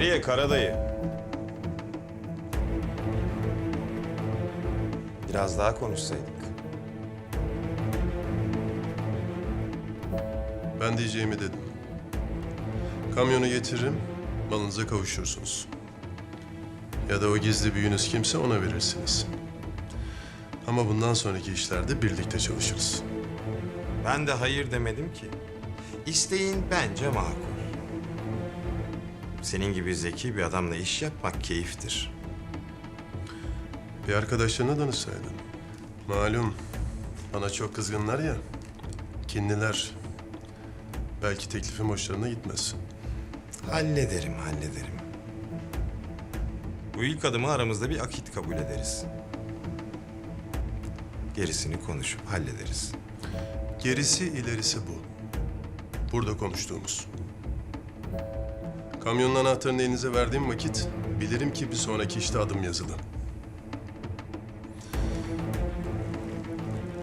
Nereye Karadayı? Biraz daha konuşsaydık. Ben diyeceğimi dedim. Kamyonu getiririm, malınıza kavuşursunuz. Ya da o gizli büyünüz kimse ona verirsiniz. Ama bundan sonraki işlerde birlikte çalışırız. Ben de hayır demedim ki. İsteğin bence makul. Senin gibi zeki bir adamla iş yapmak keyiftir. Bir arkadaşlarına danışsaydın. Malum bana çok kızgınlar ya. Kinliler. Belki teklifim hoşlarına gitmez. Hallederim, hallederim. Bu ilk adımı aramızda bir akit kabul ederiz. Gerisini konuşup hallederiz. Gerisi ilerisi bu. Burada konuştuğumuz. Kamyonun anahtarını elinize verdiğim vakit bilirim ki bir sonraki işte adım yazılı.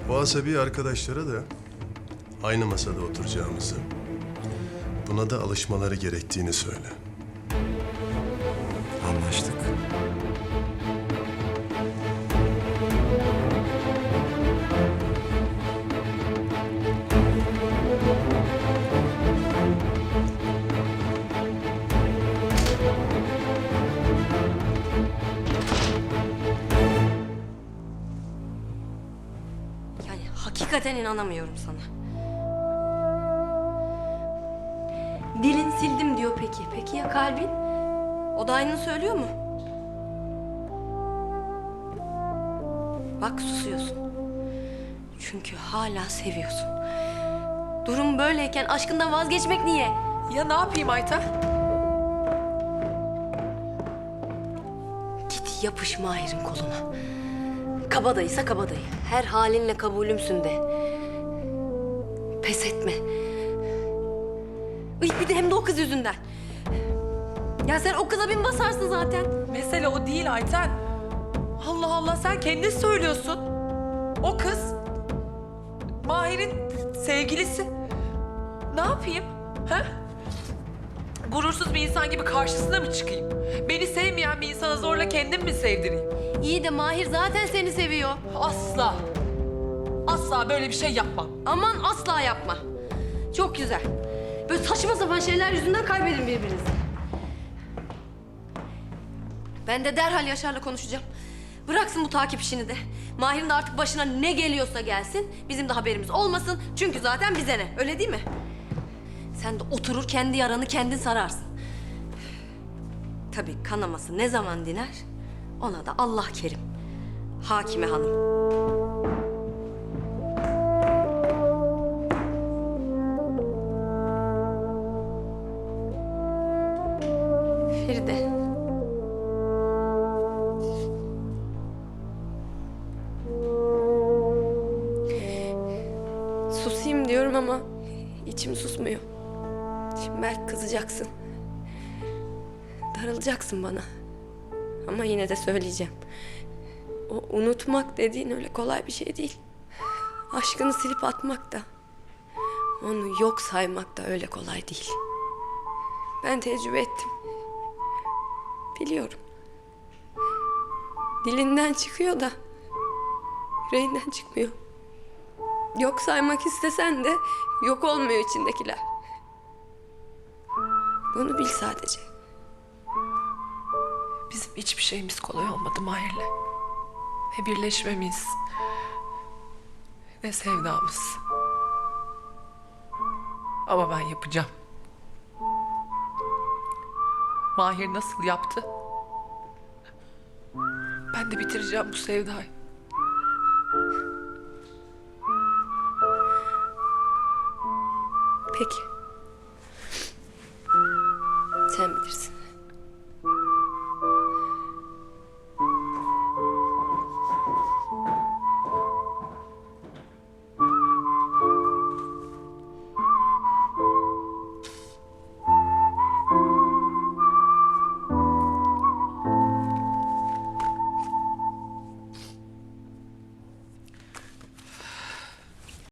O asabi arkadaşlara da aynı masada oturacağımızı, buna da alışmaları gerektiğini söyle. Hakikaten inanamıyorum sana. Dilin sildim diyor peki. Peki ya kalbin? O da aynını söylüyor mu? Bak susuyorsun. Çünkü hala seviyorsun. Durum böyleyken aşkından vazgeçmek niye? Ya ne yapayım Ayten? Git yapış Mahir'in koluna. Kabadayıysa kabadayı. Her halinle kabulümsün de. Pes etme. Ay bir de hem de o kız yüzünden. Ya sen o kıza bin basarsın zaten. Mesele o değil Ayten. Allah Allah sen kendin söylüyorsun. O kız Mahir'in sevgilisi. Ne yapayım? Ha? Gurursuz bir insan gibi karşısına mı çıkayım? Beni sevmeyen bir insana zorla kendim mi sevdireyim? İyi de Mahir zaten seni seviyor. Asla. Asla böyle bir şey yapmam. Aman asla yapma. Çok güzel. Böyle saçma sapan şeyler yüzünden kaybedin birbirinizi. Ben de derhal Yaşar'la konuşacağım. Bıraksın bu takip işini de. Mahir'in de artık başına ne geliyorsa gelsin. Bizim de haberimiz olmasın. Çünkü zaten bize ne? Öyle değil mi? Sen de oturur kendi yaranı kendin sararsın. Tabii kanaması ne zaman diner? Ona da Allah kerim. Hakime hanım. Feride. Susayım diyorum ama içim susmuyor. Şimdi belki kızacaksın. Darılacaksın bana. Ama yine de söyleyeceğim. O unutmak dediğin öyle kolay bir şey değil. Aşkını silip atmak da. Onu yok saymak da öyle kolay değil. Ben tecrübe ettim. Biliyorum. Dilinden çıkıyor da yüreğinden çıkmıyor. Yok saymak istesen de yok olmuyor içindekiler. Bunu bil sadece. Bizim hiçbir şeyimiz kolay olmadı Mahir'le. Ne birleşmemiz, ne sevdamız. Ama ben yapacağım. Mahir nasıl yaptı? Ben de bitireceğim bu sevdayı. Peki. Sen bilirsin.